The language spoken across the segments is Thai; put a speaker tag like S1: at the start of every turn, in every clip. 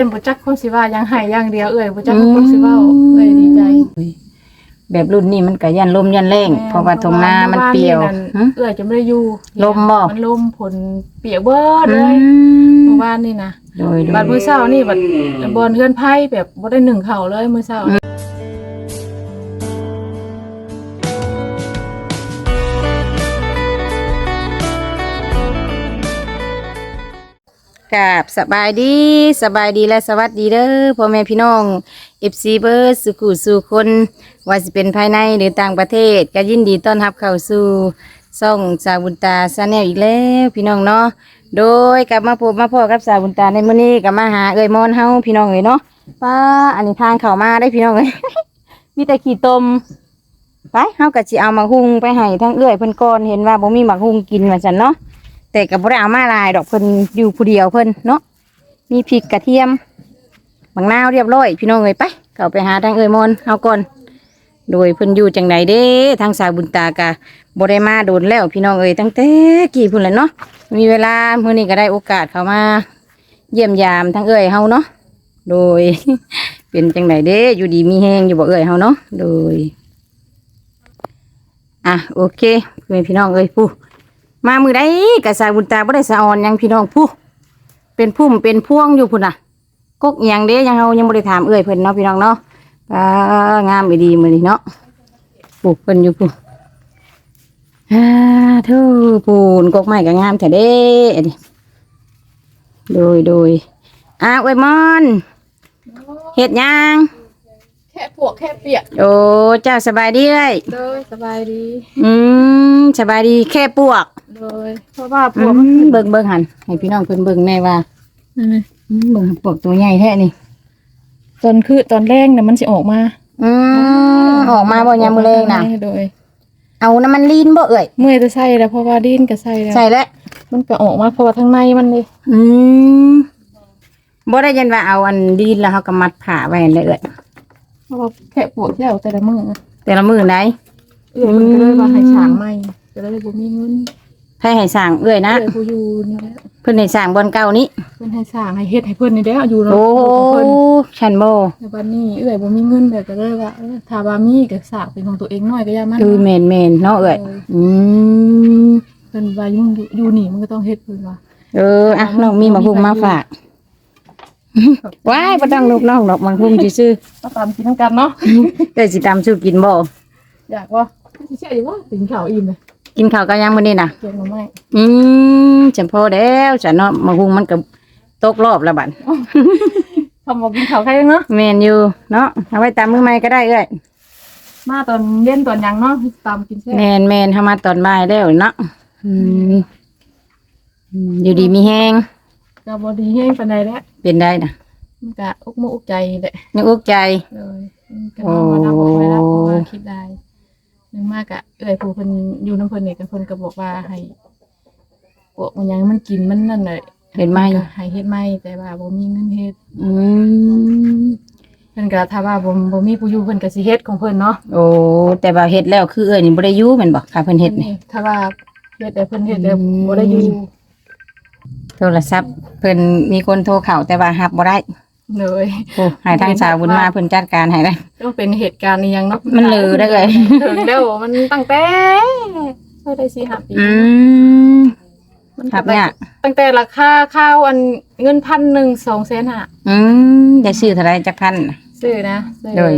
S1: เป็นบ่จักคนสิว่ายังให้อย่างเดียวเอ้ยบ่จักคนสิเว้าเอ้ยดีใจ
S2: แบบรุ่นนี้มันก็ยันลมยันแรงเพราะว่าทงนามันเปรียว
S1: มื่อาน
S2: หึ
S1: เอ้ยจะไม่ได้อยู่
S2: ลมบ่
S1: มันลมผลเปียกเบิด
S2: อื
S1: เลย
S2: ม
S1: เมื่อวานนี่นะ
S2: โดยโด
S1: บัด
S2: ย
S1: มื้อเช้านี่บัดบอลเฮือนไพ่แบบบ่ได้หนึ่งเข่าเลยมื้อเช้า
S2: กับสบายดีสบายดีและสวัสดีเด้อพ่อแม่พี่น้อง FC เบิร์สุขุสู่คนว่าสิเป็นภายในหรือต่างประเทศ ก็ยินดีต้อนรับเข้าสู่ซ่องสาวบุญตาซาแนลอีกแล้วพี่น้องเนาะโดยกลับมาพบมาพ่อกับสาวบุญตาในมื้อนี้กับมาหาเอ่ยมอนเฮาพี่น้องเลยเนาะป้าอันนี้ทางเข้ามาได้พี่น้องเลยมีแต่ขี้ตมไปเฮาก็สิเอามาหุงไปให้ทั้งเอื้อยเพิ่นก่อนเห็นว่าบ่มีหมักหุงกินว่าซั่นเนาะ แต่ก็บ่ได้เอามาลายดอกเพิ่นอยู่ผู้เดียวเพิ่นเนาะมีพริกกระเทียมบางนาวเรียบร้อย พี่น้องเอ้ยไปเข้าไปหาทางเอ้ยมอนเฮาก่อนโดยเพิ่นอยู่จังไดเด้ทางสาวบุญตากะบ่ได้มาโดนแล้วพี่น้องเอ้ยตั้งแต่กี่พุ่นแหละเนาะมีเวลามื้อนี้ก็ได้โอกาสเข้ามาเยี่ยมยามทางเอ้ยเฮาเนาะโดย เป็นจังไดเด้อยู่ดีมีแฮงอยู่บ่เอ้ยเฮาเนาะโดยอะโอเคเพื่อนพี่น้องเอ้ยผู้ มามือได้กะสายบุญตาบ่ได้สะออนยังพี่น้องผู้เป็นพุ่มเป็นพ่วงอยู่พุ่นน่ะกกยังเด้ยังเฮายังบ่ได้ถามเอ้ยเพิ่นเนาะพี่น้องเนาะอ่างามดีมื้อนี้เนาะปลูกเพิ่นอยู่พุ่นอ่าเทูปูนกกไม้ก็งามแท้เด้อันนี้โดยโดยอ่าอวยมอนเฮ็ดยัง
S1: ค่ปวกแค่เปียก
S2: โอ้เจ้าสบายดีเอ้ย
S1: โดยสบายดี
S2: อืมสบายดีแค่ปวก
S1: โดยเพราะว่าป
S2: อื
S1: วก
S2: ม
S1: มัน
S2: เบิ่งเบิ่งหันให้พี่น้องเพิ่นเบิ่งแน่ว่า
S1: นั่นน่ะ
S2: อืมเบิ่งปวกตัวใหญ่แท้นี่
S1: ตอนคือตอนแรกน่ะมันสิออกมา
S2: อืมออกมาบ่ยามมื้อแรงน่ะ
S1: โดย
S2: เอาน้ำมันลีนบ่เอ่ย
S1: เมื่อยจะใส่แล้วเพราะว่าดิ้นก็ใส่แล้ว
S2: ใส่แล้ว
S1: มันก็ออกมาเพราะว่าทางในมันเลย
S2: อืมบ่ได้ยันว่าเอาอันลีนแล้วเฮาก็มัดผ้าไว้นั่นแหละเอ่ย
S1: เพราะว่าแค่ปวกที่เอาแต่ละมื้อ
S2: แต่ละมื้อไหน
S1: เอื้อยมันก็เลยว่าให้ฉางใหม่ก็เลยบ่มีเงิน
S2: ใครให้สร้างเอ้ยนะ
S1: เอื้อยผู้อยู่นี่แหละ
S2: เพิ่นให้สร้างบ่อนเก่านี้
S1: เพิ่นให้ฉางให้เฮ็ดให้เพิ่นนี่แหละอยู่
S2: โอ้
S1: เพิ่น
S2: ฉันบ่
S1: แต่บัดนี้เอื้อยบ่มีเงินแบบก็เลยว่าเออถ้าว่ามีก็สร้างเป็นของตัวเองหน่อยก็อย่ามัน
S2: เออแม่นแม่นเนาะเอ่ยอืม
S1: เพิ่นว่าอยู่อยู่นี่มันก็ต้องเฮ็ดเพิ่นว่า
S2: เอออะน้องมีมาหุงมาฝาก ว้ายบ่ต้องลูกน้องดอกมาหุงซื่อ
S1: ก็ตามกินทั้งกันเนาะ
S2: ๆเอ้ยสิตามสู่กินบ่
S1: อยากว่าสิเชื่ออยู่ว่าถึงข้าวอิ่มเลย
S2: กินข้าวกันยังมื้อนี้น่ะ
S1: เกี่ยวกับไม้
S2: อืมฉันพอแล้วฉันเนาะมาหุงมันก็ตกรอบละบัด
S1: ทำบ่กินข้าวใครเนาะ
S2: แมนอยู่เนาะเอาไว้ตามมือใหม่ก็ได้เอ้ย
S1: มาตอนเย็นตอนหยังเนาะตามกินแซ่
S2: แมนแมนทำมาตอนบ่ายแล้วเนาะอืมอืมอยู่ดีมีแห้ง
S1: ก็บ่ดีแฮงปานใดแล้ว
S2: เป็นได้นะ
S1: มันก็อุกมุกอุกใจแหละ
S2: นึกอกใจ
S1: เลยก็นอนมารับบ่ค่อยรับเพราะว่าคิดได้นึงมากอะเอ้อยผู้เพิ่นอยู่น้ำเพิ่นนี่ก็เพิ่นก็บอกว่าให้พวกมันหยังมันกินมันนั่นน่ะ
S2: เห็นไหม
S1: ก็ให้เฮ็ดไหมแต่ว่าบ่มีเงินเฮ็ด
S2: อืม
S1: เพิ่นก็ถ้าว่าบ่บ่มีผู้อยู่เพิ่นก็สิเฮ็ดของเพิ่นเนาะ
S2: โอ้แต่ว่าเฮ็ดแล้วคือเอ้ยนี่บ่ได้อยู่แม่นบ่ค่ะเพิ่นเฮ็ดนี่
S1: ถ้าว่าเฮ็ดแต่เพิ่นเฮ็ดแต่
S2: อืม
S1: บ่ได้อยู่
S2: โทรศัพท์เพิ่นมีคนโทรเข้าแต่ว่ารับบ่ได้
S1: เลย
S2: โอ้ให้ทางสาวบุญมาเพิ่นจัดการให้ได้
S1: ก็เป็นเหตุการณ์อีหยังเนาะ
S2: มันเหลือได้เลย
S1: ถึงแล้วมันตั้งแต่เท่าได้สิห้าปี
S2: อืม
S1: มัน
S2: ครับเนี่ย
S1: ตั้งแต่ราคาข้าวอันเงินพันหนึ่งสองแสนห้า
S2: อืมได้ซื้อเท่าไหร่จักพันน่ะ
S1: ซื้อนะซื้อ
S2: โดย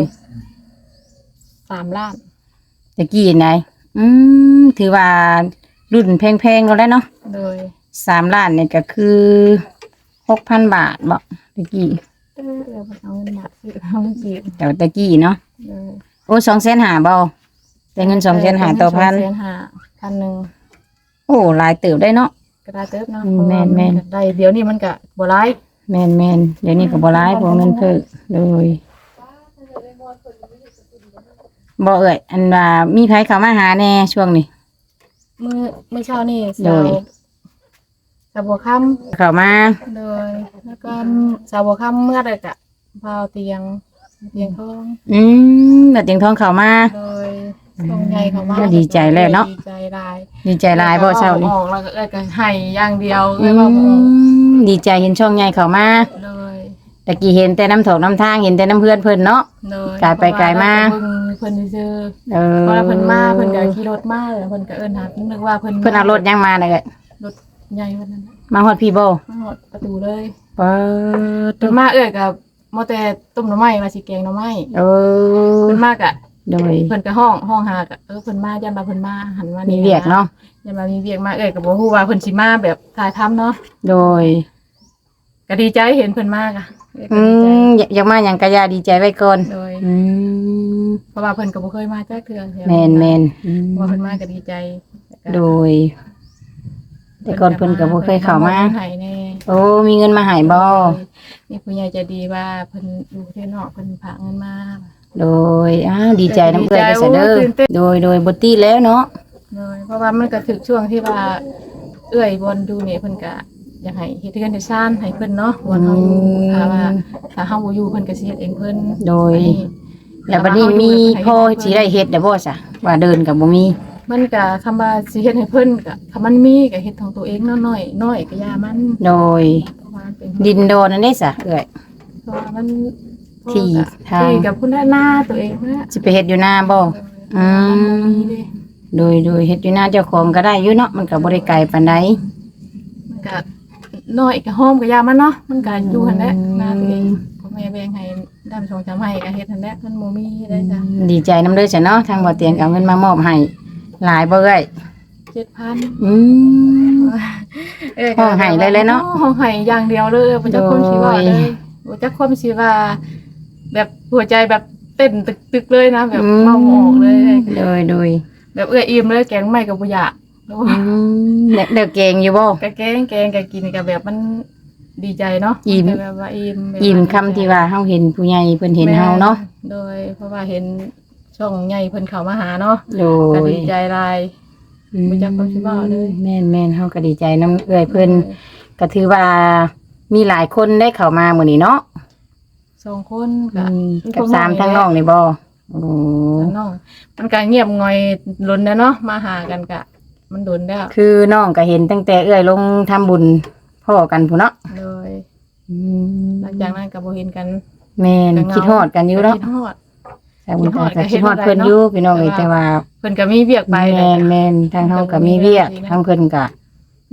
S1: สามล้าน
S2: ตะกี้ไหนอืมถือว่ารุ่นแพงๆแล้วแหละเนาะ
S1: โดย
S2: สามล้านเนี่ยก็คือหกพันบาทบอกตะกี้
S1: เออเดี๋ยวเอาเงินบาทซื้อเอาเงินกีบ
S2: แต่ว่าตะกี้เนาะ
S1: โดย
S2: โอ้สองแสนหาเบาแต่เงินสองแสนหาต่อพัน
S1: สองแสนห้าพันหนึ่ง
S2: โอ้หลายเติบได้เนาะ
S1: ก็ได้เติบเนาะ
S2: อืมแม่นแม่น
S1: เพราะว่าได้เดี๋ยวนี้มันก็บ่ร้าย
S2: แมนแมนเดี๋ยวนี้ก็บ่ร้ายพวกเงินเพิ่มเลยบ่เอ่ยอันว่ามีไผเข้ามาหาแน่ช่วงนี้
S1: เมื่อเมื่อเช้านี่
S2: โด
S1: สาวย สาวบัวค่
S2: เข้ามาำ
S1: โดยแล้วก็สาวบัวค่ำเมื่อใดกะพาวเตียงเตียงทอง
S2: อืมแล้วเตียงทองเข้ามา
S1: โดยทองใหญ่เขามา
S2: ก็ดีใจแล้วเนาะ
S1: ดีใจหลาย
S2: ดีใจหลายบ่เช้านี้
S1: ออกแล้วก็เอ้ยก็ให้อย่างเดียว
S2: อื
S1: เลยว่าบ่ออก
S2: มดีใจเห็นช่องใหญ่เข้ามา
S1: เลย
S2: ตะกี้เห็นแต่น้ำถกน้ำทางเห็นแต่น้ำเพื่อนเพิ่นเนาะ
S1: โดย
S2: กลายไปไกลมา
S1: เพระว่เรก็เบิ่งเพิ่นซื่อ
S2: เอ
S1: ๆ
S2: อ
S1: เพราะว่าเพิ่นมาเพิ่นก็ขี่รถมาเลยเพิ่นก็เอิ้นหานึกว่าเพิ่น
S2: เพิ่นเอารถยังมาเลย
S1: รถ ใหญ่เพิ่นนั่นน่ะ
S2: มาฮอดพี่บ่
S1: มาหมดประตูเลย
S2: เปิด
S1: เพิ่นมาเอ้อยกับมอแต่ต้มหน่อไม้มาสิแกงหน่อไม้
S2: เออ
S1: เพิ่นมากะ
S2: โดย
S1: เพิ่นก็ห้องห้องหากะเออเพิ่นมายันมาเพิ่นมาหันมา
S2: มี
S1: มี
S2: เวียกเนาะ
S1: ยันมามีเวียกมาเอ้อยก็บ่ฮู้ว่าเพิ่นสิมาแบบถ่ายทำเนาะ
S2: โดย
S1: ก็ดีใจเห็นเพิ่นมากอะเอ้อยก็
S2: อื
S1: ดีใจ
S2: มอยากอยากมาหยังกะยาดีใจไว้ก่อน
S1: โดย
S2: อืม
S1: เพราะว่าเพิ่นก็บ่เคยมาจักเทื่อแถว
S2: แม่นแม่นอืม
S1: ว่าเพิ่นมาก็ดีใจ
S2: โดย แต่ก่อนเพิ่นก็บ่เคยเข้ามา
S1: พิ่นให้แน่
S2: โอ้ มีเงินมาใหายบ่
S1: มีผู้ใหญ่ใจดีว่าเพิ่นอยู่ประเทศนอกเพิ่นฝากเงินมา
S2: โดยอ้าวดีใจน้ำเอื้อยไปซะเด้อ
S1: โอ้ตื่นเต้น
S2: โดยโดยบ่ตีแล้วเนาะ
S1: เลยเพราะว่ามันก็ถึกช่วงที่ว่าเอื้อยบอลดูเนี่ยเพิ่นก็อยากให้เฮ็ดเรือนเฮ็ดซ่านให้เพิ่นเนาะบอลเฮาถ้าว่าถ้าเฮาบ่อยู่เพิ่นก็สิเฮ็ดเองเพิ่น
S2: โดย
S1: อันนี้
S2: แล้วบัดนี้มีพ่อสิได้เฮ็ดได้บ่ซะว่าเดินก็บ่มี
S1: มันก็คำว่าสิเฮ็ดให้เพิ่นก็ถ้ามันมีก็เฮ็ดของตัวเองน้อยๆน้อยก็อย่ามัน
S2: โดย
S1: เพราะว่ามันเป็น
S2: ดินโดนนั่นได้ซะเอื้อย
S1: เพราะว่ามัน
S2: ที่ทาง
S1: ที่กับพุ่นหน้าตัวเองนะ
S2: สิไปเฮ็ดอยู่หน้าบ่ อืม
S1: มีเด้
S2: โดยโดยเฮ็ดอยู่หน้าเจ้าของก็ได้อยู่เนาะมันก็บ่ได้ไกลปานใด
S1: มันก็น้อยก็หอมก็อย่ามันเนาะมันก็อยู่หั่นแหละ
S2: อืม
S1: หน้าตัวเองพ่อแม่แบ่งให้ดำชงจำให้ก็เฮ็ดหั่นแหละมันบ่มีได้จ้ะ
S2: ดีใจนำเด้อจ้ะเนาะทางบ่เตียงก็เอาเงินมามอบให้ หลายบ่เอ้ย
S1: 7,000
S2: อืม ห้องไห้เลยเลยเนาะ
S1: ห้องไห้อย่างเดียวเลยบ่จักความสิว่าเลยบ่จักความสิว่า แบบหัวใจแบบเต้นตึกๆเลยนะแบบเมาหมอกเลย
S2: โดยโดย
S1: แบบเอื้ออิ่มเลยแกงใหม่ก็บ่อยากแล้ว
S2: อืมเด็กเด็กเก่งอยู่บ่
S1: กะแกงแกงกะกินกะแบบมันดีใจเนาะ
S2: อิ่ม
S1: แต่แบบว่าอิ่มแบบ
S2: ยิ้มคำที่ว่าเฮาเห็นผู้ใหญ่เพิ่นเห็นเฮาเนาะ
S1: โดยเพราะว่าเห็น ช่องใหญ่เพิ่นเข้ามาหาเนาะ
S2: โด
S1: ก็
S2: ย
S1: ดีใจหลาย บ่จักความสิเว้าเลย
S2: แม่นแม่นเฮาก็ดีใจนํเอื้อยเพิ่นก็ถือว่ามีหลายคนได้เข้ามามื้อนี้เนาะ
S1: สองคน
S2: อื
S1: กะ
S2: มกับสามทางน้องนี่บ่โอ้
S1: น้องมันก็เงียบงอยล้นแล้วเนาะมาหากันกะมันล้นแล้ว
S2: คือน้องก็เห็นตั้งแต่เอื้อยลงทำบุญพ่อกันพุ่นเนาะ
S1: โดย
S2: อืม
S1: หลังจากนั้นก็บ่เห็นกัน
S2: แม่นคิดฮอดกันอยู่เนาะ
S1: คิดฮอด
S2: สาวบุญ
S1: คิดฮอด
S2: ก็
S1: ก็เฮ็
S2: คิ
S1: ด
S2: ดฮอด
S1: บ่ได้
S2: เพิ่นอยู่พี่น้องเอ้ย
S1: แต่
S2: แต่
S1: ว่า
S2: ว่า
S1: เพิ่นก็มีเวียกไป
S2: แม่นแม่นทางเฮาก็มีเวียกทางเพิ่นก็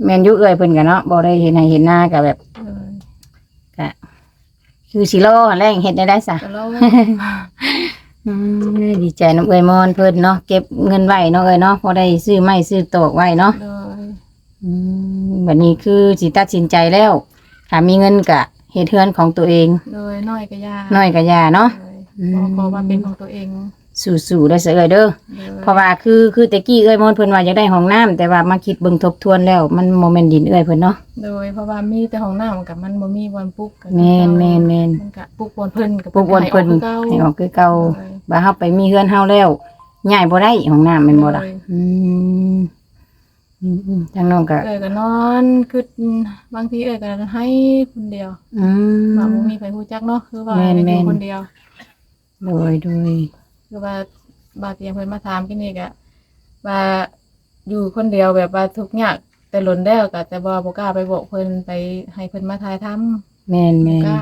S2: แม่นอยู่เอื้อยเพิ่นก็เนาะบ่ได้เห็นให้เห็นหน้าก็แบบ
S1: เออ
S2: คือสิรอหั่นแหละเฮ็ดได้ได้ซะ
S1: ก็รอ
S2: อืมดีใจน้ำเอ้ยมอนเพิ่นเนาะเก็บเงินไว้เนาะเอ้ยเนาะพอได้ซื้อไม้ซื้อตอกไว้เนาะ
S1: โดย
S2: อืมบัดนี้คือสิตัดสินใจแล้วถ้ามีเงินก็เฮ็ดเฮือนของตัวเอง
S1: โดยน้อยก็ยา
S2: น้อยก็อย่าเนาะ
S1: โดย
S2: อืม
S1: ขอขอว่าเป็นของตัวเอง
S2: สู้ๆได้อเสียเอ้ยเด้อ
S1: โดย
S2: เพราะว่าคือคือตะกี้เอ้ยมอนเพิ่นว่าอยากได้ห้องน้ำแต่ว่ามาคิดเบิ่งทบทวนแล้ว มันโมเมนต์ดินเอ้ยเพิ่นเนาะ
S1: โดยเพราะว่ามีแต่ห้องน้ำกับมันบ่มีบอลปลุกกับ
S2: แม่นแม่นแม่น
S1: มันก็ปลุกบอลเพิ่นกับ
S2: พวกวนเพิ่น
S1: ให้ออกคือเก่า
S2: ให้ออกคือเก่าบ่าเฮาไปมีเฮือนเฮาแล้วย้ายบ่ได้ห้องน้ำแม่นบ่ล่ะอืมอืมอืมทางน้องก็
S1: เอ้ยก็นอนคือบางทีเอ้ยก็ให้คนเดียว
S2: อืม
S1: ว่าบ่มีใครรู้จักเนาะคือว่า
S2: แม่น
S1: ได้อ
S2: แม่
S1: ยู่
S2: น
S1: คนเดียว
S2: โดยโดย
S1: คือว่าบาดเตียงเพิ่นมาถามกินนี่ก็ว่าอยู่คนเดียวแบบว่าทุกข์ยากแต่หล่นแล้วก็แต่บ่บ่กล้าไปบอกเพิ่นไปให้เพิ่นมาถ่ายทำ
S2: แม่นแม่น
S1: กล้า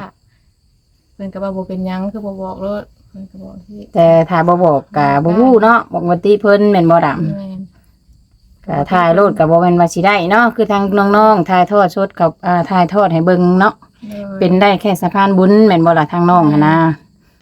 S1: เพิ่นก็ว่าบ่เป็นหยังคือบ่บอกเลยเพิ่นก็บอกที่
S2: แต่ถ้าบ่บอกก็บ่ฮู้เนาะบอกว่าติเพิ่นแม่นบ่ดำ
S1: แม่น
S2: ก็ถ่ายรูปก็บ่แม่นว่าสิได้เนาะคือทางน้องๆถ่ายทอดสดกับอ่าถ่ายทอดให้เบิ่งเนาะเป็นได้แค่สะพานบุญแม่นบ่ล่ะทางน้องหั้นนะ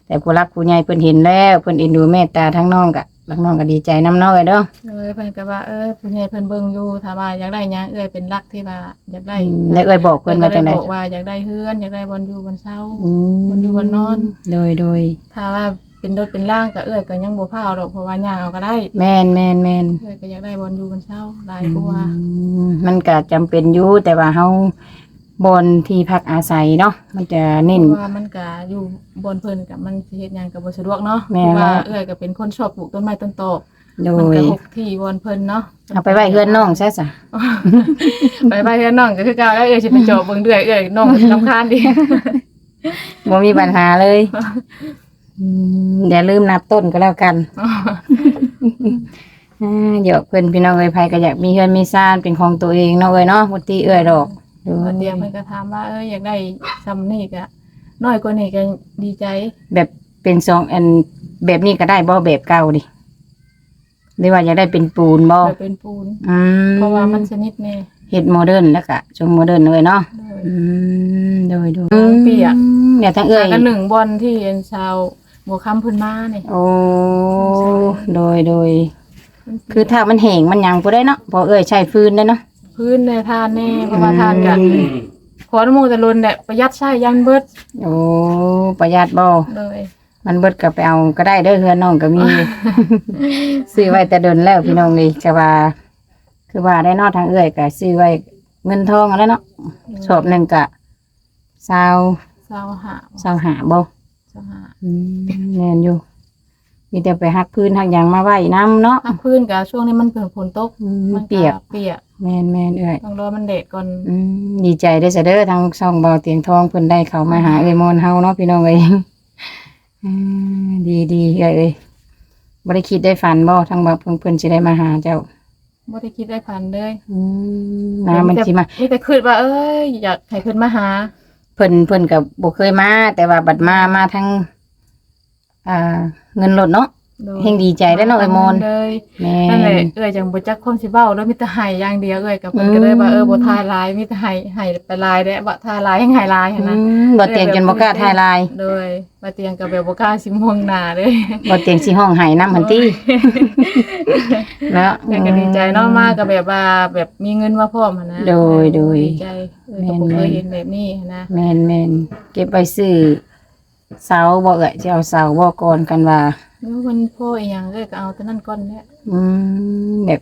S2: แต่ผู้รักผู้ใหญ่เพิ่นเห็นแล้วเพิ่นเอ็นดูเมตตาทางน้องก็ทางน้องก็ดีใจนำน้องเอ้ยเด้อ
S1: เลยเพิ่นก็ว่าเออผู้ใหญ่เพิ่นเบิ่งอยู่ถ้าว่าอยากได้หยังเอ้ยเป็นรักที่ว่าอยากได้
S2: อืมแล้วเอ้ยบอกเพิ่นว่าจังได๋
S1: เพิ่นก็เลยบอกว่าอยากได้เฮือนอยากได้บอนอยู่บอนเช้า
S2: อืม
S1: มันอยู่บนนอน
S2: โดยโดย
S1: ถ้าว่าเป็นรถเป็นร่างก็เอ้ยก็ยังบ่พาเอาดอกเพราะว่าย่างเอาก็ได้
S2: แม่นแม่นแม่น
S1: เอ้ยก็อยากได้บอนอยู่บอนเช้าหลายกว่า
S2: อืมมันก็จำเป็นอยู่แต่ว่าเฮา บนที่พักอาศัยเนาะมันจะเน้น
S1: เพราะว่ามันก็อยู่บนเพิ่นกับมันสิเฮ็ดหยังก็บ่สะดวกเนาะ
S2: แม่
S1: เพราะว่า
S2: ว่า
S1: เอ้ยก็เป็นคนชอบปลูกต้นไม้ต้นโตอก
S2: โด
S1: มัน
S2: ย
S1: ก็หกที่บนเพิ่นเนาะ
S2: เอาไปไว้เฮือนน้องซะซะ
S1: ไปไว้เฮือนน้องก็คือเก่าแล้วเอ้ยสิไปเจาะเบิ่งเรื่อยเอ้ยน้องรำคาญดิ
S2: บ่มีปัญหาเลยอืมอย่าลืมนับต้นก็แล้วกัน อ่าเดี๋ยวเพิ่นพี่น้องเอ้ยไผก็อยากมีเฮือนมีซ่านเป็นของตัวเองเนาะเอ้ยเนาะบ่ตีเอ้ยดอก โดย
S1: วันเดียวเพิ่นก็ถามว่าเอ้ยอยากได้ซำนี่ก็น้อยกว่านี้ก็ดีใจ
S2: แบบเป็นสองอันแบบนี้ก็ได้บ่แบบเก่าดิหรือว่าอยากได้เป็นปูนบ่
S1: แบบเป็นปูน
S2: อืม
S1: เพราะว่ามันชนิดแน่
S2: เฮ็ดโมเดิร์นแล้วก็ชงโมเดิร์นเลยเนาะ
S1: เลย
S2: อืมโดยโดย
S1: เปียก
S2: เดี๋ยวทั้งเอ้ย
S1: กันหนึ่งบอลที่เอ็นชาวบัวคำพื้นมาเนี่ย
S2: โอ้ โดยโดยคือถ้ามันแห้งมันหยังบ่ได้เนาะพอเอ้ยใช้ฟืนได้เนาะ
S1: พื้นในทานแน่เพราะว่าทานกันขออนุโมทนาเนี่ยประหยัดใช้ยันเบิด
S2: โอ้ประหยัดบ่
S1: เลย
S2: มันเบิดก็ไปเอาก็ได้เด้อเฮือนน้องก็มีอยู่ซื้อไว้แต่เดินแล้วพี่น้องนี่ก็ว่า คือว่าได้เนอทางเอื้อยก็ซื้อไว้เงินทองอะไรเนาะชอบหนึ่งกะสาว
S1: สาวหา
S2: สาวหาบ่
S1: สาวหา
S2: อืมแน่นอยู่ มีแต่ไปหักพื้นหักหยังมาไว้น้ำเนาะ
S1: ภาคพื้นกับช่วงนี้มันเพิ่งฝนตก
S2: อืม
S1: มั
S2: เปียก
S1: เปียก
S2: แม่นแม่นเอื้อย
S1: ต้องรอมันเด็ดก่อน
S2: อืมดีใจได้อเสยเด้อทางช่องเบาเตียงทองเพิ่นได้เขามาหาเอ้ยมอนเฮาเนาะพี่น้องเอ้ยอืมดีดีเอ้ยเอ้ยบ่ได้คิดได้ฝันบ่ทางบ่เพิ่นเพิ่นสิได้มาหาเจ้า
S1: ไม่ได้คิดได้พันเลย
S2: อืมน้ำมันสิมา
S1: มีแต่คิดว่าเอ้ยอยากให้เพิ่นมาหา
S2: เพิ่นเพิ่นกับบ่เคยมา แต่ว่าบัดมามาทั้ง อ่า เงินลดเนาะ
S1: โดย
S2: เฮงดีใจได้อเนาะไอ้มอน
S1: เลย
S2: แม่
S1: นั่นแหละ
S2: น
S1: เอ้ยจังบ่จักความสิเว้าแล้วมีแต่ให้อย่างเดียวเอ้ยกับเพิ่นก็เลยว่า
S2: อืม
S1: เออบ่ทายลายมีแต่ให้ให้ไปลายเด้อบ่ทายลายให้ให้ลายหั้น
S2: อื
S1: นะ
S2: มบ่เตียงจนบ่กล้าถ่ายลาย
S1: โดยบ่เตียงก็แบบบ่กล้าสิมองหน้าเด้
S2: บ่เตียงสิห้องไห้น้ำหันติแล้ว
S1: แต่ก็ดีใจเนาะมาก็แบบว่าแบบมีเงินมาพร้อมหั้นนะ
S2: โดยโดย
S1: ดีใจเออก็บ่เคยเห็นแบบนี้หั้นนะ
S2: แม่นแม่นเก็บไว้ซื้อ เสาบ่เอ่ยจะเอาเสาบ่ก่อนกันว่า
S1: แล้วมันพ่ออีหยังเอ้ยก็เอาแต่นั้นก่อนแหละ
S2: อืมแบบ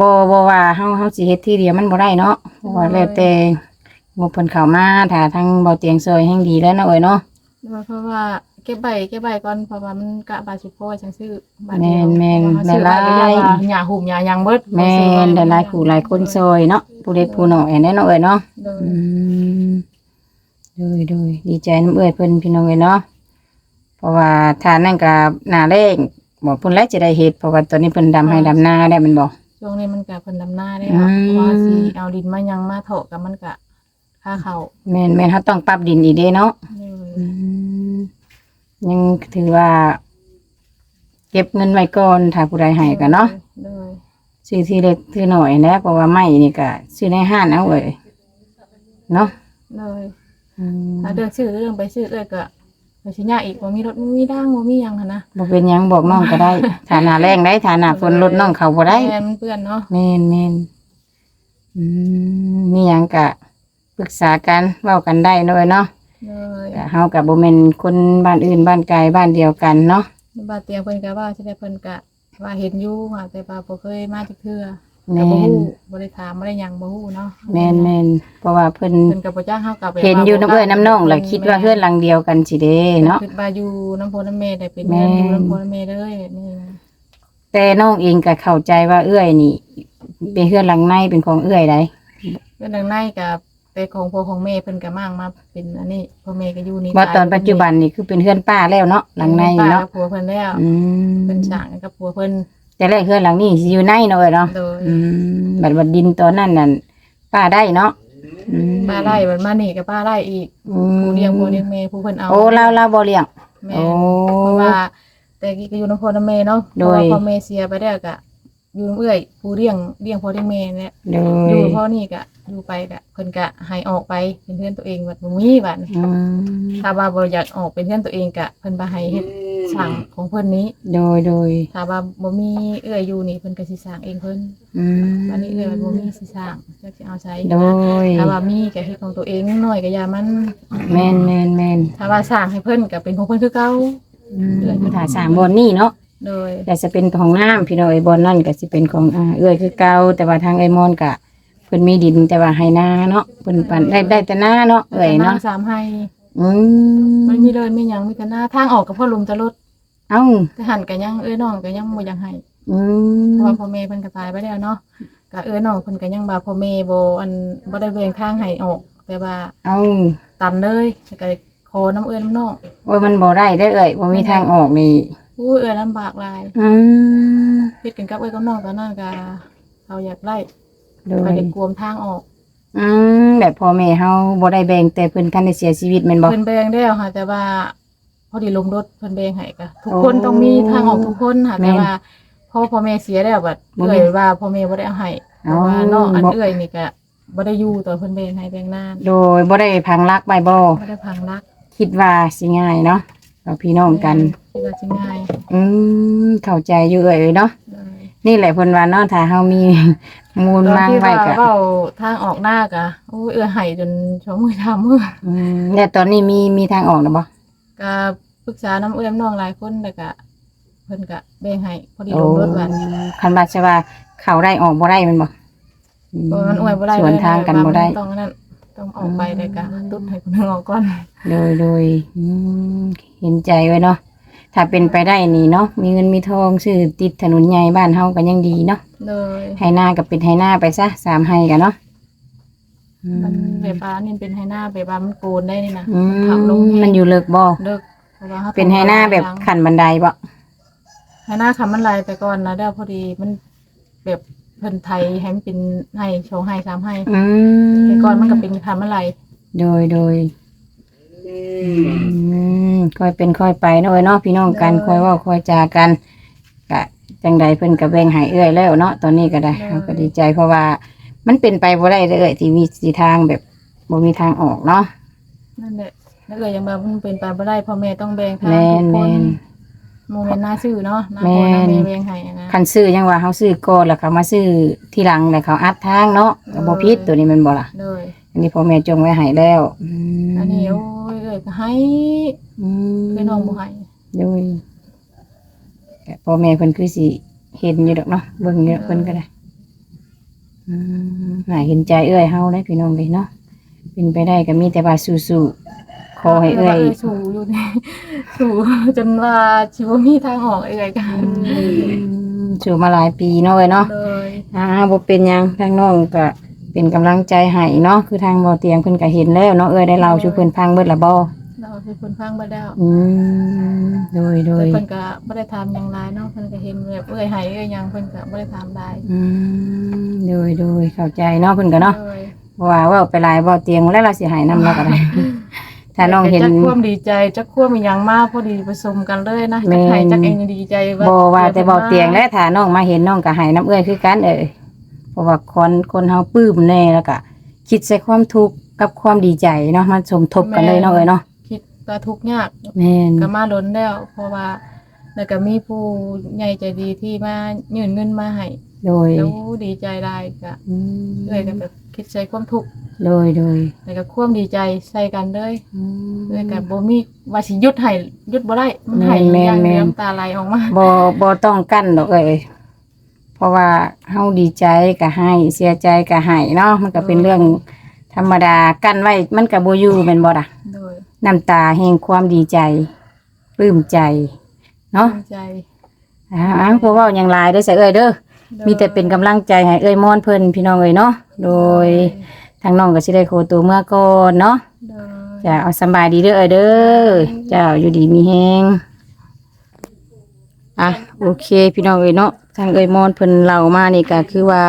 S2: บ่บ่ว่าเฮาเฮาสิเฮ็ดทีเดียวมันบ่ได้เนาะเพราะว่าแล้วแต่งบเพิ่นเข้ามาถ้าทางบ่เตียงซอยแห่งดีแล้วเนาะเอ้ยเนาะ
S1: เพราะว่าเก็บใบเก็บใบก่อนเพราะว่ามันกะบาสิพ่อจังซื้อบาท
S2: แม่
S1: เดียวน
S2: แม่น
S1: เพราะว่าซื้อ
S2: หลาย
S1: ก็อย่ว่าหญ้าหุ่มหญ้าหยังเบิด
S2: แม่นได้หลายผู้หลายคนซอยเนาะผู้เล็กผู้น้อยแน่เนาะเอ้ยเนาะ
S1: โดย
S2: อืม โดยโดยดีใจน้ำเอ้ยเพิ่นพี่น้องเอ้ยเนาะเพราะว่าถ้านั่นก็หน้าแรงบอกเพิ่นแล้วจะได้เฮ็ดเพราะว่าตอนนี้เพิ่นดำให้ดำนาได้แมันบ่
S1: ช่วงนี้มันก็เพิ่นดำหน้าได้
S2: อื
S1: เนาะ
S2: ม
S1: เพราะว่าสิเอาดินมายังมาเถาะกับมันก็ค่าเข้า
S2: แม่นแม่นเฮาต้องปรับดินอีกเด้เนาะ
S1: โดย
S2: อืมยังถือว่า เก็บเงินไว้ก่อนถ้าผู้ใดให้ก็เนาะ
S1: โดย
S2: ซื้อทีเล็กทีน้อยนะเพราะว่าไม้นี่ก็ซื้อในห้างเอาเอ้ยเนาะ
S1: โดย
S2: อืม
S1: ถ้าเดินซื้อเรื่องไปซื้อเอ้ยก็ไปสิยากอีกบ่มีรถบ่มีด่างบ่มีหยังหั่นนะ
S2: บ่เป็นหยังบอกน้องก็ได้ ฐานะแรงได้ฐานะฝนลดน้องเขาบ่ได้
S1: แม่นมันเปื้อนเนาะ
S2: แม่นแม่นอืมมีหยังกะปรึกษากันเว้ากันได้เนาะเอ้ยเนาะ
S1: โดย
S2: แต่เฮากับบ่แม่นคนบ้านอื่นบ้านไกลบ้านเดียวกันเนาะ
S1: บาดเตียงเพิ่นก็ว่าสิได้เพิ่นก็ว่าเห็นอยู่ว่าแต่ว่าบ่เคยมาจักเทื่อ
S2: แม่
S1: ก็บ่
S2: น
S1: ฮู้บ่ได้ถามบ่ได้หยังบ่ฮู้เนาะ
S2: แม่นแม่นเพราะว่าเพิ่น
S1: เพิ่นก็บ่จ้างเฮาก็แบบ
S2: เห็นอยู่น้ำเอ้ยน้ำน้อง
S1: แล้
S2: แล้วคิดว่าเฮือนหลังเดียวกันสิเด้เนาะ
S1: คิดว่าอยู่น้ำพน้ำเมได้เป็น
S2: แม่
S1: เงินอยู่น้ำพน้ำเมเลยแบบนี้นะ
S2: แต่น้องเองก็เข้าใจว่าเอื้อยนี่ เป็นเฮือนหลังในเป็นของเอื้อยได้
S1: เรื่องดังในกับแต่ของพ่อของแม่เพิ่นก็มั่งมาเป็นอันนี้พ่อแม่ก็อยู่นี่
S2: ว่าตอนปัจจุบันนี่คือเป็นเฮือนป้าแล้วเนาะหลังใน
S1: ป้า
S2: เนาะ
S1: กับผัวเพิ่นแล้ว
S2: อืม
S1: เพิ่นสร้างกับผัวเพิ่น
S2: แต่แรกเฮือนหลังนี้สิอยู่ในเนาะเอ้ยเนาะ
S1: โดย
S2: อืมบัดบัดดินตอนนั้นนั่นป้าได้เนาะอืม
S1: ป้าไล่มันมานี่กับป้าไล่อีก
S2: อืม
S1: ผู้เลี้ยงผู้เลี้ยงแม่ผู้เพิ่นเอา
S2: โอ้เราเราบ่เลี้ยง
S1: แม่
S2: โอ้
S1: เพราะว่า แต่กี้ก็อยู่น้ำพน้ำเมเนาะเพ
S2: โด
S1: ราะ
S2: ย
S1: ว่าพ่อแม่เสียไปแล้วก็อยู่น้ำเอื้อยผู้เลี้ยงเลี้ยงพ่อเลี้ยงแม่เนี่ย
S2: โด
S1: อยยู่พ่อนี่ก็อยู่ไปก็เพิ่นก็ให้ออกไปเป็นเพื่อนตัวเองบัดบ่มีบัดนี้
S2: อืม
S1: ถ้าว่าบ่อยากออกเป็นเพื่อนตัวเองก็เพิ่นบ่ให้เฮ็ด สร้างของเพิ่นนี้
S2: โดยโดย
S1: ถ้าว่าบ่มีเอื้อยอยู่นี่เพิ่นก็สิสร้างเองเพิ่น
S2: อืม
S1: ตอนนี้เอื้อยมันบ่มีสิสร้างจักสิเอาใช้
S2: โดย
S1: ถ้าว่ามีก็เฮ็ดของตัวเองน้อยก็อย่ามัน
S2: แม่นแม่นแม่น
S1: ถ้าว่าสร้างให้เพิ่นก็เป็นของเพิ่นคือเก่า
S2: อืมถ้าสร้างบอนนี่เนาะ
S1: โดย
S2: แต่จะเป็นของน้ำพี่น้อยบอนนั่นก็สิเป็นของอ่าเอื้อยคือเก่าแต่ว่าทางไอ้มอนก็เพิ่นมีดินแต่ว่าให้นาเนาะเพิ่นปันได้ได้แต่นาเนาะเอ้ยเนาะ
S1: สามให้
S2: อืม
S1: มันมีเลยมีหยังมีแต่หน้าทางออกก็พ่อลุมตะลด
S2: เอ้า
S1: แต่หันก็ยังเอ้ยน้องก็ยังบ่อยากให้
S2: อืม
S1: เพราะว่าพ่อแม่เพิ่นก็ตายไปแล้วเนาะก็เอ้ยน้องเพิ่นก็ยังว่าพ่อแม่บ่อันบ่ได้เบ่งทางให้ออก แต่ว่า
S2: เอ้า
S1: ตันเลยแล้วก็ขอน้ำเอ้ยน้ำน้อง
S2: โอ้ยมันบ่ได้ได้อเอ้ยบ่มีทางออกนี่
S1: อู้เอ้ยลำบากหลาย
S2: อืม
S1: เฮ็ดกันกับเอ้ยกับน้องตอนนั้นก็เขาอยากไล่
S2: โด
S1: ไป
S2: ย
S1: เด็กกวมทางออก
S2: อืมแบบพ่อแม่เฮาบ่ได้แบ่งแต่เพิ่นทันได้เสียชีวิตแม่นบ่
S1: เพิ่นแบ่งได้ค่ะแต่ว่าพ อดีลงรถเพิ่นแบ่งให้ก็ทุก
S2: โอ้
S1: คนต้องมีทางออกทุกคนค่ะ
S2: แม่
S1: แต่
S2: น
S1: ว่าพ่อพ่อแม่เสียแล้วบัด
S2: บ่มี
S1: เอ่ยว่าพ่อแม่บ่ได้เอาให้
S2: อ๋
S1: เพ
S2: อ
S1: ราะว่าน้องอัน
S2: บ่
S1: เอื้อยนี่ก็บ่ได้อยู่ตอนเพิ่นแบ่งให้แบ่งนาน
S2: โดยบ่ได้พังรักไว้บ่
S1: บ่ได้พังรัก
S2: คิดว่าสิง่ายเนาะเราพี่น้องกัน
S1: คิดว่าสิง่าย
S2: อืมเข้าใจอยู่เอ่ยเนาะ
S1: เลย
S2: นี่แหละเพิ่นว่าเนาะถ้าเฮามีมูล
S1: ตอน
S2: มาง
S1: ที่
S2: ไว้
S1: ว่า
S2: ก็
S1: เว้าทางออกหน้ากะโอ้ยเอื้อให้จนช่องมือทำมือ
S2: อืมแล้วตอนนี้มีมีทางออกแล้วบ่
S1: ก็ ปรึกษาน้ำเอื้อมน้องหลายคนแต่ก็เพิ่นก็แบ่งให้พอดี
S2: โอ้
S1: ลงรถบัด
S2: คันว่าจะว่าเข้าได้ออกบ่ได้แมันบ่อืม
S1: เพราะมันอวยบ่ได้
S2: สวนทางกันบ่ได้
S1: เลยต้องนั่นต้องออกไปแต่ก็ตุดให้คนหนึงออกก่อน
S2: โดยโดยอืมเห็นใจไว้เนาะถ้าเป็นไปได้นี่เนาะมีเงินมีทองซื้อติดถนนใหญ่บ้านเฮาก็ยังดีเนาะ
S1: เลย
S2: ให้หน้าก็เป็นให้หน้าไปซะสามให้กันเนาะอืม
S1: มันแบบว่านี่เป็นให้หน้าแบบว่ามันโกนได้นี่นะ
S2: อื
S1: ขับลง
S2: มมันอยู่เลิกบ่
S1: เลิกพ ราะว่ารา
S2: เป็นให้หน้าแบบ
S1: ต้อง
S2: ขันบันไดบ่
S1: ให้หน้าขับมันไหลไปก่อนนะเด้อพอดีมันแบบเพิ่นไทยให้มันเป็นให้โชว์ให้สามให้
S2: อืม
S1: แต่ก่อนมันก็เป็นขับมันไหล
S2: โดยโดยอืมค่อยเป็นค่อยไปเนาะเอ้ยเนาะพี่น้องกันค่อยเว่าค่อยจากันกะจังใดเพิ่นก็แบ่งให้เอื้อยแล้วเนาะตอนนี้ก็ได้เราก็ดีใจเพราะว่า มันเป็นไปบ่ได้เลยเอ้ยที่มีสีทางแบบบ่มีทางออกเนาะ
S1: นั่นแหละ แล้วก็ยังมามันเป็นไปบ่ได้พ่อแม่ต้องแบ่งทาง
S2: แม่
S1: ทุ
S2: น
S1: กค
S2: แม่
S1: น
S2: น
S1: โมเมนต์หน้าชื่อเนาะหน้า
S2: แม่
S1: พ่อนหน้าแม่แบ่งให้อะนะ
S2: คันซื้อยังว่าเฮาซื้อก่อนแล้วเขามาซื้อทีหลังแล้วเขาอัดทางเนาะก็บ่ผิดตัวนี้แมันบ่ล่ะ
S1: เลย
S2: อันนี้พ่อแม่จงไว้ให้แล้วอืม
S1: อันนี้โอ้ยเอ้ยก็ให้
S2: อืม
S1: คือน้องบ่ให้
S2: โดยก็พ่อแม่เพิ่นคือสิเห็นอยู่ดอกเนาะเบิ่งอยู่ดอกเพิ่นก็ได้อืมน่าเห็นใจเอื้อยเฮาได้พี่น้องเลยเนาะเป็นไปได้ก็มีแต่ว่าสู้ๆ ขอให้เอื้อย
S1: สู่อยู่นี่สู่จนว่าชีวิตมีทางออกเอ้ยกัน
S2: อืมสู้มาหลายปีเนาะเอ้ยเนาะ
S1: เลย
S2: อ่าบ่เป็นหยังทางน้องก็เป็นกำลังใจให้เนาะคือทางบ่เตียงเพิ่นก็เห็นแล้วเนาะเอ้ยได้เล่าสู่เพิ่นฟังเบิดละบ่
S1: เราคือคนฟังบ่ได้ว
S2: อืมโดยโด
S1: แต่
S2: ย
S1: เพิ่นก็บ่ได้ถามหยังหลายเนาะเพิ่นก็เห็นแบบเอ้ยให้เอ้ยหยังเพิ่นก็บ่ได้ถามหลาย
S2: อืมโดยโดยเข้าใจเนาะเพิ่นก็เนาะ
S1: เลย
S2: เพราะว่าเว่าไปหลายบ่เตียงแล้วเราสิหายนํเราก็ได้ ถ้าน้องเห็น
S1: จักความดีใจจักความอีหยังมาพอดีผสมกันเลยนะ
S2: แม่
S1: จัก
S2: น
S1: ให้จักเองดีใจ
S2: บ่ว่าแต่บ่เตียงและถ้าน้องมาเห็นน้องก็ใหายน้ำเอื้อยคือกันเอ้ยเพราะว่าคนคนเฮาปลื้มแน่แล้วก็คิดใส่ความทุกข์กับความดีใจเนาะมันสมทบกันเลยเนาะเอ้ยเนาะ
S1: คิดว่าทุกข์ยาก
S2: แม่น
S1: ก็มาล้นแล้ว เพราะว่าแล้วก็มีผู้ใหญ่ใจดีที่มายื่นเงินมาให้
S2: โดย
S1: แล้วดีใจได้ก็
S2: อืม
S1: เลยก็แบบ คิดใส่ความทุกข์
S2: โดยโดย
S1: แล้วก็ความดีใจใส่กันเลย
S2: อืม
S1: เลยก็บ่มีว่าสิหยุดให้หยุดบ่ได้มันให้
S2: แม่น
S1: อย่าง
S2: แม่น
S1: เดียวน้ำตาไหลออกมา
S2: บ่บ่ต้องกั้นดอกเอ้ยเพราะว่าเฮาดีใจก็ให้เสียใจก็ให้เนาะมันก็เป็นเรื่องธรรมดากั้นไว้มันก็บ่อยู่แม่นบ่ล่ะ
S1: โดย
S2: น้ำตาแห่งความดีใจปลื้มใจเนาะ
S1: ดีใจ
S2: อ่าอ่าพวกเว่าอย่างหลายเด้อเสยเอ้ยเด้อมีแต่เป็นกำลังใจให้เอ้ยมอนเพิ่นพี่น้องเอ้ยเนาะ โดยทางน้องก็สิได้โคตัวเมื่อก่อนเนาะ
S1: โดย
S2: จะเอาสำบายดีเด้อเอ้ยเด้อเจ้าอยู่ดีมีแฮงอะโอเค พี่น้องเอ้ยเนาะทางเอ้ยมอนเพิ่นเล่ามานี่ก็คือว่า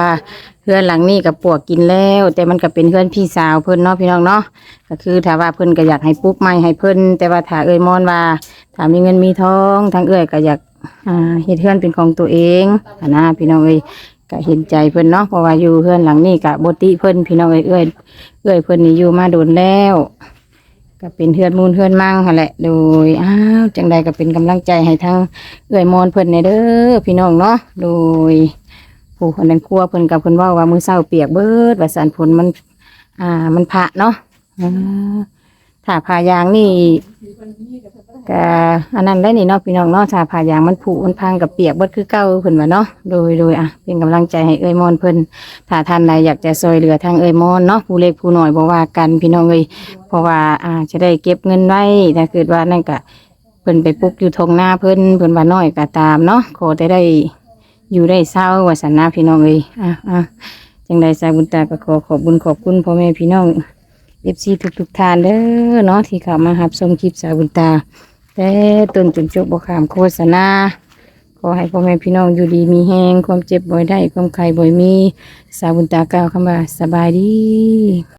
S2: เฮือนหลังนี้ก็ปวกกินแล้ว แต่มันก็เป็นเฮือนพี่สาวเพิ่นเนาะพี่น้องเนาะก็คือถ้าว่าเพิ่นก็อยากให้ปุ๊บไม่ให้เพิ่นแต่ว่าถ้าเอ้ยมอนว่าถ้ามีเงินมีทองทางเอ้ยก็อยากอ่าเฮ็ดเฮือนเป็นของตัวเองหั้นนะพี่น้องเอ้ย ก็เห็นใจเพิ่นเนาะเพราะว่าอยู่เฮือนหลังนี้ก็บ่ติเพิ่นพี่น้องเอ้ยเอ้ยเอ้ยเพิ่นนี่อยู่มาโดนแล้วก็เป็นเฮือนมูลเฮือนมั่งหั่นแหละ โดยอ้าวจังใดก็เป็นกำลังใจให้ทางเอ้ยมอนเพิ่นในเด้อพี่น้องเนาะโดยผู้คนนั้นครัวเพิ่นกับเพิ่นว้าว่ามือเช้าเปียกเบิดว่าสันผลมัน อ่ามันพะเนาะอ่า ถ้าพายางนี่ก็อันนั้นได้นี่เนาะพี่น้องเนาะถ้าพายางมันผุมันพังกับเปียกเบิดคือเก่าเพิ่นว่าเนาะโดยโดยอะเป็นกำลังใจให้เอ้ยมอนเพิ่นถ้าท่านใดอยากจะซอยเหลือทางเอ้ยมอนเนาะผู้เล็กผู้น้อยบ่ว่ากันพี่น้องเอ้ยเพราะว่าอ่าจะได้เก็บเงินไว้ถ้าเกิดว่านั่นก็เพิ่นไปปลูกอยู่ทงหน้าเพิ่นเพิ่นว่าน้อยก็ตามเนาะขอแต่ได้อยู่ได้เศร้าว่าสันนะพี่น้องเอ้ยอะอะจังใดสายบุญตาก็ขอขอบบุญขอบคุณพ่อแม่พี่น้อง เอฟซีทุกทุกทานเด้อเนาะที่เข้ามาหับชมคลิปสาวบุญตา แต่ต้นจนจบบขามโฆษณาขออให้พ่อแม่พี่น้องอยู่ดีมีแห้งความเจ็บบ่อยได้ความไข้บ่อยมี สาวบุญตากล่าวคำว่าสบายดี